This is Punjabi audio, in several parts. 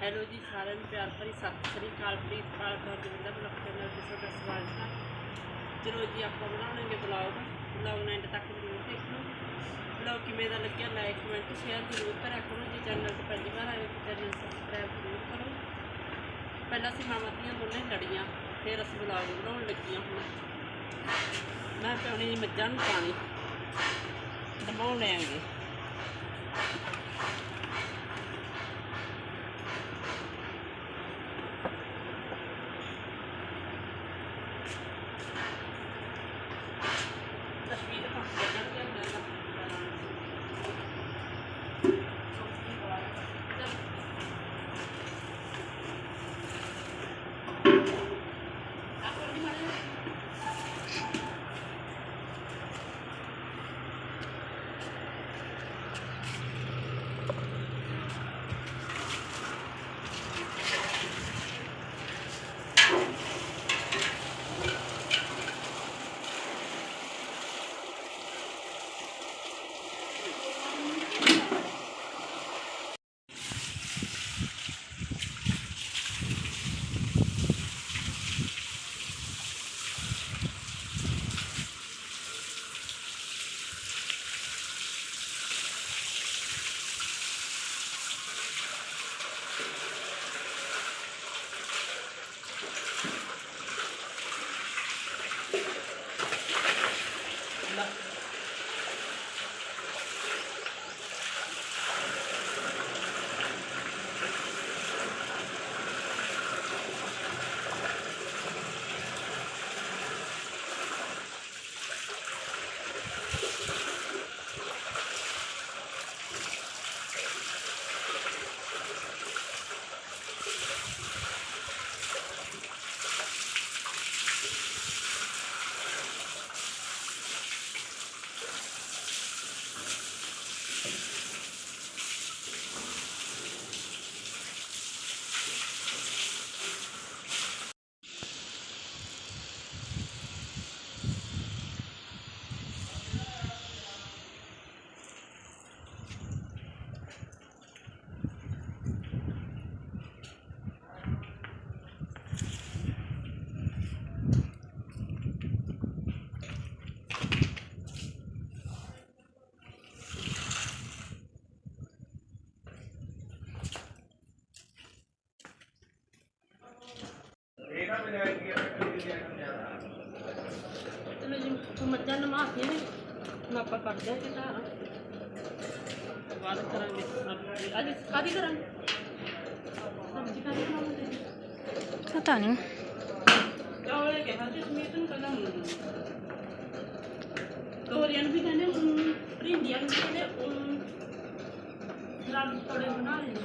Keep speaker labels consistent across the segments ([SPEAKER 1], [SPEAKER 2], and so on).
[SPEAKER 1] ਹੈਲੋ ਜੀ, ਸਾਰਿਆਂ ਨੂੰ ਪਿਆਰ ਭਰੀ ਸਤਿ ਸ੍ਰੀ ਅਕਾਲ, ਪ੍ਰੀਤ ਪਾਲ ਕੌਰ ਜਵਿੰਦਰ ਬਲੌਗ ਚੈਨਲ ਤੇ ਤੁਹਾਡਾ ਸਵਾਗਤ ਹੈ। ਚਲੋ ਜੀ, ਆਪਾਂ ਬਣਾਉਣਾਂਗੇ ਬਲੌਗ ਬਲੌਗ ਨੂੰ ਐਂਡ ਤੱਕ ਜ਼ਰੂਰ ਦੇਖੋ ਬਲੌਗ ਕਿਵੇਂ ਦਾ ਲੱਗਿਆ ਲਾਈਕ ਕਮੈਂਟ ਸ਼ੇਅਰ ਜ਼ਰੂਰ ਕਰਿਆ ਕਰੋ ਜੀ ਚੈਨਲ ਤੇ ਪਹਿਲੀ ਵਾਰ ਆਏ ਹੋ ਚੈਨਲ ਸਬਸਕ੍ਰਾਈਬ ਜ਼ਰੂਰ ਕਰੋ। ਪਹਿਲਾਂ ਅਸੀਂ ਮਾਵਾਂ ਦੀਆਂ ਦੋਨੇ ਲੜੀਆਂ, ਫਿਰ ਅਸੀਂ ਬਲੌਗ ਬਣਾਉਣ ਲੱਗੀਆਂ ਹੁਣ। ਮੈਂ ਪਿਆਉਣੀ ਮੱਝਾਂ ਨੂੰ ਪਾਣੀ ਦਮਾਉਣ ਲੈਣਗੇ ਚਲੋ ਜੀ ਮੱਝਾਂ ਨਮਾਤੀਆਂ ਨੇ ਹੁਣ ਆਪਾਂ ਕੱਢਦੇ ਹਾਂ ਧਾਰਾਂ ਬਾਅਦ ਕਰਾਂਗੇ ਅੱਜ ਕਾਦੀ ਕਰਾਂਗੇ। ਸਬਜ਼ੀ ਕਾਦੀ ਬਣਾਵਾਂਗੇ
[SPEAKER 2] ਪਤਾ ਨਹੀਂ।
[SPEAKER 1] ਚੌਲੇ ਕਿਹਾ ਸੀ ਸਮੀਤ ਨੂੰ ਕਹਿੰਦਾ ਹੂੰ। ਕੋਰੀਅਨ ਵੀ ਕਹਿੰਦੇ ਹੂੰ। ਪ੍ਰਿੰਡੀਆਂ ਵੀ ਕਹਿੰਦੇ ਹੂੰ। ਰਾਮ ਥੋੜੇ ਬਣਾ ਲੈਣੇ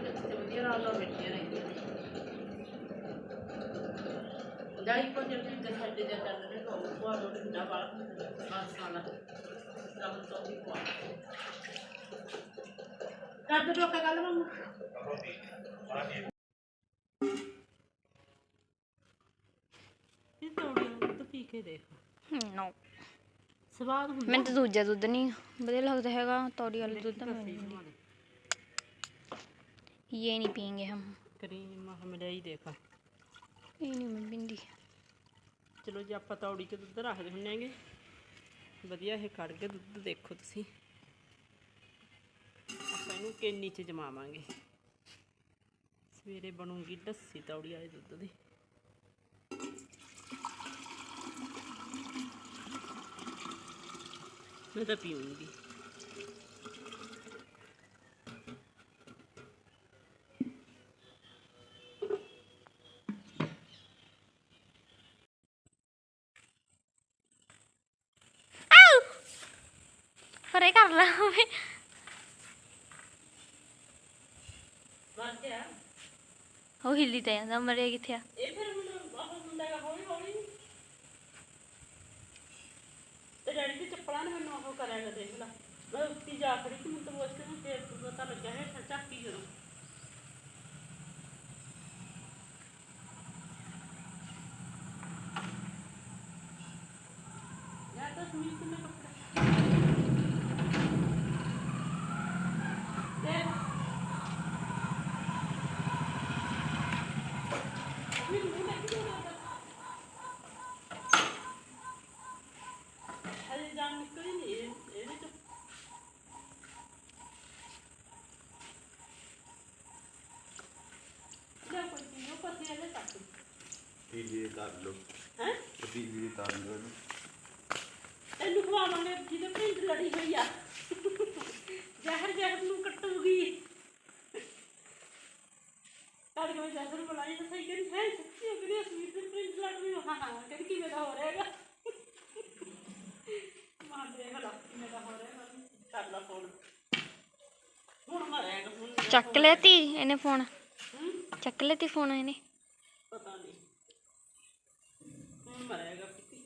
[SPEAKER 1] ਵਧੀਆ ਰਾਲ ਨਾਲ ਬੈਠੀਆਂ ਰਹਿੰਦੀਆਂ ਨੇ ਜਾਈ ਕੋ ਜਦ ਤੇ ਸਾਡੇ ਦੇ ਚੱਲ ਰਹੇ ਹੋ ਉਹ ਰੋਡ ਦਾ ਬਾਲ ਵਾਲਾ ਸਭ ਤੋਂ ਵੀ ਪਾ ਕਰ ਦੋ ਲੋਕਾਂ ਗੱਲ ਮੰਗੂ ਇਹ ਤੋੜੀਆਂ ਦੁੱਧ ਪੀ ਕੇ ਦੇਖ।
[SPEAKER 2] ਨੋ।
[SPEAKER 1] ਸਵਾਦ ਹੁੰਦਾ।
[SPEAKER 2] ਮੈਨੂੰ ਤਾਂ ਦੂਜਾ ਦੁੱਧ ਨਹੀਂ ਵਧੀਆ ਲੱਗਦਾ ਹੈਗਾ ਤੌੜੀ ਵਾਲਾ ਦੁੱਧ ਤਾਂ ਮੈਨੂੰ ਨਹੀਂ ये नहीं पियेंगे हम
[SPEAKER 1] ਕਰੀਮ ਮਲਾਈ ਦੇਖ
[SPEAKER 2] ये नहीं मैं पिंदी
[SPEAKER 1] ਚਲੋ ਜੀ ਆਪਾਂ ਤੌੜੀ 'ਚ ਦੁੱਧ ਰੱਖਦੇ ਹੁੰਨੇ ਆਂਗੇ ਵਧੀਆ ਇਹ ਕੱਢ ਕੇ ਦੁੱਧ ਦੇਖੋ ਤੁਸੀਂ ਆਪਾਂ ਇਹਨੂੰ ਕੇਨੀ 'ਚ ਜਮਾਵਾਂਗੇ ਸਵੇਰੇ ਬਣੂਗੀ ਲੱਸੀ ਤੌੜੀ ਵਾਲੇ ਦੁੱਧ ਦੀ ਮੈਂ ਤਾਂ ਪੀਉਂਗੀ
[SPEAKER 2] ਪਰੇ ਕਰ ਲਾ ਹੋਵੇ
[SPEAKER 1] ਮਰ ਗਿਆ
[SPEAKER 2] ਉਹ ਹਿੱਲੀ ਤੇ ਜਾਂਦਾ ਮਰੇ ਕਿੱਥੇ ਆ
[SPEAKER 1] ਇਹ ਫਿਰ ਹੁਣ ਆਹ ਹੁੰਦਾ ਹੈਗਾ ਹੌਲੀ ਹੌਲੀ ਤੇ ਡੈਡੀ ਦੀ ਚੱਪਲਾਂ ਨੇ ਮੈਨੂੰ ਉਹ ਕਰਿਆ ਕਰ ਦੇਖ ਲਾ ਮੈਂ ਉੱਤੀ ਜਾ ਖੜੀ ਕਿ ਮੈਨੂੰ ਤਾਂ ਉਸ ਨੂੰ ਤੇ ਪਤਾ ਲੱਗਿਆ ਹੈ ਝਾਕੀ ਜਦੋਂ ਯਾ ਤਾਂ ਸਮੀਤ ਨੇ ਕੱਪੜਾ ਦੇਖ ਮੈਨੂੰ ਨਹੀਂ ਲੱਗੀ ਹਲੇ ਜਾਨ ਨਿਕਲੀ ਨਹੀਂ ਇਹ- ਇਹਦੇ ਚੋਂ ਲੈ ਕੋਈ ਚੀਜ਼ ਉਹ ਪਤੀ ਇਹਦੇ ਤੱਕ
[SPEAKER 3] ਟੀਵੀ ਦੇ ਤਾਰ ਲੋ
[SPEAKER 1] ਹੈ?
[SPEAKER 3] ਟੀਵੀ ਦੇ ਤਾਰ ਲੋ ਇਹਨੂੰ
[SPEAKER 1] ਇਹਨੂੰ ਖਵਾਵਾਂਗੇ ਜਿਹਦੇ ਪ੍ਰਿੰਟ ਲੜੀ ਹੋਈ ਆ। ਜ਼ਹਿਰ ਜ਼ਹਿਰ ਨੂੰ ਕੱਟੂਗੀ। ਕੱਲ ਕੇ ਮੈਂ ਜ਼ਹਿਰ ਨੂੰ ਬੁਲਾਈ ਤਾਂ ਸਹੀ ਕਰੀ ਹੈ ਸੱਚੀ ਉਹ ਕਿਹਦੀ ਅਸਮੀਤ ਦੇ ਪ੍ਰਿੰਟ ਲੜ ਰਹੀ ਹਾਂ। ਹਾਂ ਕਹਿੰਦੀ ਕਿਵੇਂ ਦਾ ਹੋ ਰਿਹਾ ਹੈਗਾ? ਮਾਂ ਦੇ ਹਲਾ ਕਿਵੇਂ ਦਾ ਹੋ ਰਿਹਾ ਕਰ ਲਾ ਫੋਨ ਹੁਣ ਮਰੇਗਾ
[SPEAKER 2] ਚੱਕ ਲੈਤੀ ਇਹਨੇ ਫੋਨ? ਚੱਕ ਲੈਤੀ ਫੋਨ ਇਹਨੇ
[SPEAKER 1] ਪਤਾ ਨਹੀਂ ਹੁਣ ਮਰੇਗਾ ਪਿੱਤੀ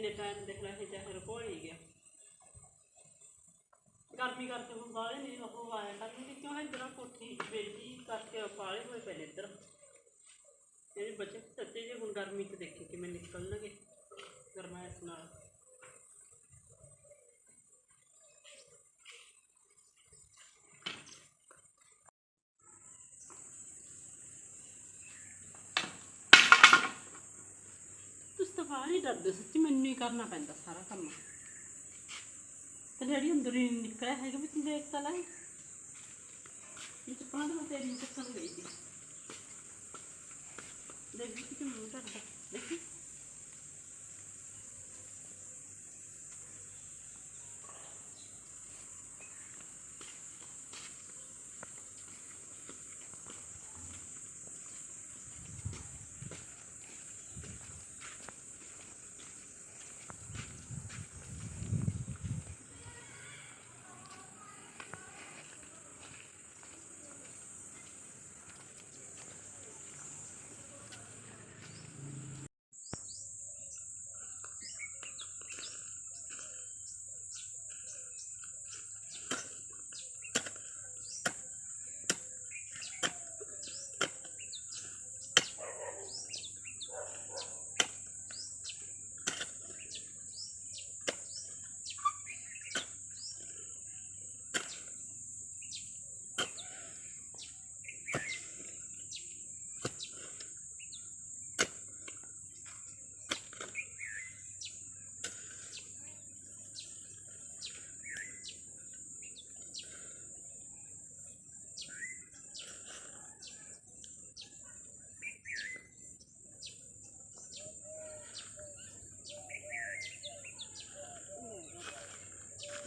[SPEAKER 1] ਇੰਨੇ ਟਾਈਮ ਦੇਖ ਲੈ ਕਿ ਜ਼ਹਿਰ ਹੀ ਗਿਆ। ਗਰਮੀ ਕਰਕੇ ਹੁਣ ਬਾਹਲੇ ਨਹੀਂ, ਉਹ ਆਇਆ ਕਰਨਗੇ ਕਿਉਂ ਇੱਧਰ ਕੋਠੀ ਬੇਟੀ ਕਰਕੇ ਪਾਲੇ ਹੋਏ ਪਏ ਨੇ ਇੱਧਰ। ਬੱਚੇ, ਸੱਚੇ ਜੇ ਹੁਣ ਗਰਮੀ ਚ ਦੇਖੀ ਕਿਵੇਂ ਨਿਕਲਣਗੇ ਗਰਮੈਸ਼ ਨਾਲ ਤੁਸੀਂ ਤਾਂ ਬਾਹਰ ਹੀ ਡਰਦੇ, ਸੱਚੀ ਮੈਨੂੰ ਹੀ ਕਰਨਾ ਪੈਂਦਾ ਸਾਰਾ ਕੰਮ। ਤੇ ਜਿਹੜੀ ਅੰਦਰ ਹੀ ਨੀ ਨਿਕਲਿਆ ਹੈਗਾ ਵੀ ਤੂੰ ਦੇਖ ਤਾਂ ਲੈ। ਇਹ ਤਾਂ ਪਾਣ ਤੇਰੀ ਚੱਕਣ ਗਈ ਸੀ। ਦੇਖ ਕਿ ਮੂੰਹ ਕਰਦਾ ਦੇਖੀ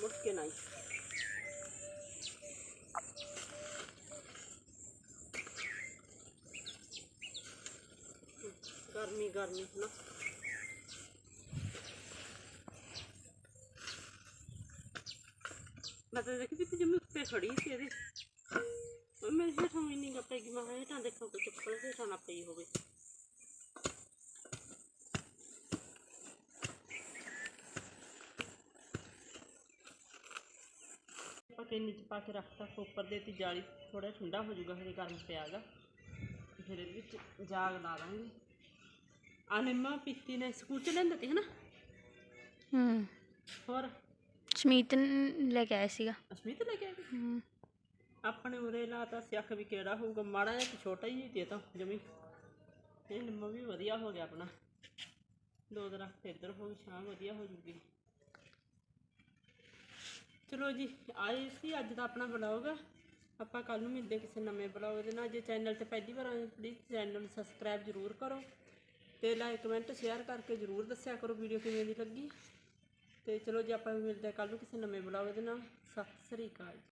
[SPEAKER 1] ਮੁੜ ਕੇ ਨਹੀਂ ਗਰਮੀ ਗਰਮੀ ਨਾ ਮੈਂ ਤਾਂ ਦੇਖੀ ਵੀ ਜਿਵੇਂ ਉੱਤੇ ਖੜੀ ਸੀ ਇਹਦੇ। ਉਹ ਮੇਰੇ ਹੇਠਾਂ ਵੀ ਨਹੀਂ ਗਾ ਪੈਗੀ ਮੈਂ ਕਿਹਾ ਹੇਠਾਂ ਦੇਖੋ ਕੋਈ ਚੱਪਲ ਹੇਠਾਂ ਨਾ ਪਈ ਹੋਵੇ। ਆਪਾਂ ਚ ਪਾ ਕੇ ਰੱਖਤਾ ਉੱਪਰ ਦੇ ਤੀ ਜਾਲੀ ਥੋੜਾ ਠੰਡਾ ਹੋ ਜਾਊਗਾ, ਹਜੇ ਗਰਮ ਪਿਆਗਾ ਫਿਰ ਇਹਦੇ ਵਿੱਚ ਜਾਗ ਲਾ ਦਾਂਗੇ ਪੀਤੀ ਨੇ ਸਕੂਲ ਚ ਲੈਂਦਾ ਤੀ ਹਨਾ?
[SPEAKER 2] ਹੂੰ।
[SPEAKER 1] ਹੋਰ?
[SPEAKER 2] ਸਮੀਤ ਨ- ਲੈ ਕੇ ਆਇਆ ਸੀਗਾ।
[SPEAKER 1] ਅਸ਼ਮੀਤ ਲੈ ਕੇ ਆਏ ਤੀ?
[SPEAKER 2] ਹੂੰ।
[SPEAKER 1] ਆਪਣੇ ਉਰੇ ਲਾ ਤਾਂ ਸਿੱਖ ਵੀ ਕਿਹੜਾ ਹੋਊਗਾ ਮਾੜਾ ਜਿਹਾ ਤੇ ਛੋਟਾ ਹੀ ਤੇ ਤਾਂ ਜਮੀ। ਇਹ ਨਿੰਮਾ ਵੀ ਵਧੀਆ ਹੋ ਗਿਆ ਆਪਣਾ। ਦੋ ਦਰਖਤ ਇੱਧਰ ਹੋ ਗਏ ਛਾਂ ਵਧੀਆ ਹੋ ਜੂਗੀ। ਚਲੋ ਜੀ ਆਏ ਸੀ ਅੱਜ ਦਾ ਆਪਣਾ ਬਲੌਗ ਆਪਾਂ ਕੱਲ ਨੂੰ ਮਿਲਦੇ ਕਿਸੇ ਨਵੇਂ ਬਲੌਗ ਦੇ ਨਾਲ। ਜੇ ਚੈਨਲ ਤੇ ਪਹਿਲੀ ਵਾਰ ਆਏ ਪਲੀਜ਼ ਚੈਨਲ ਨੂੰ ਸਬਸਕ੍ਰਾਈਬ ਜ਼ਰੂਰ ਕਰੋ। ਤੇ ਲਾਈਕ ਕਮੈਂਟ ਸ਼ੇਅਰ ਕਰਕੇ ਜ਼ਰੂਰ ਦੱਸਿਆ ਕਰੋ ਵੀਡੀਓ ਕਿਵੇਂ ਦੀ ਲੱਗੀ। ਤੇ ਚਲੋ ਜੀ, ਆਪਾਂ ਮਿਲਦੇ ਕੱਲ ਨੂੰ ਕਿਸੇ ਨਵੇਂ ਬਲੌਗ ਦੇ ਨਾਲ। ਸਤਿ ਸ੍ਰੀ ਅਕਾਲ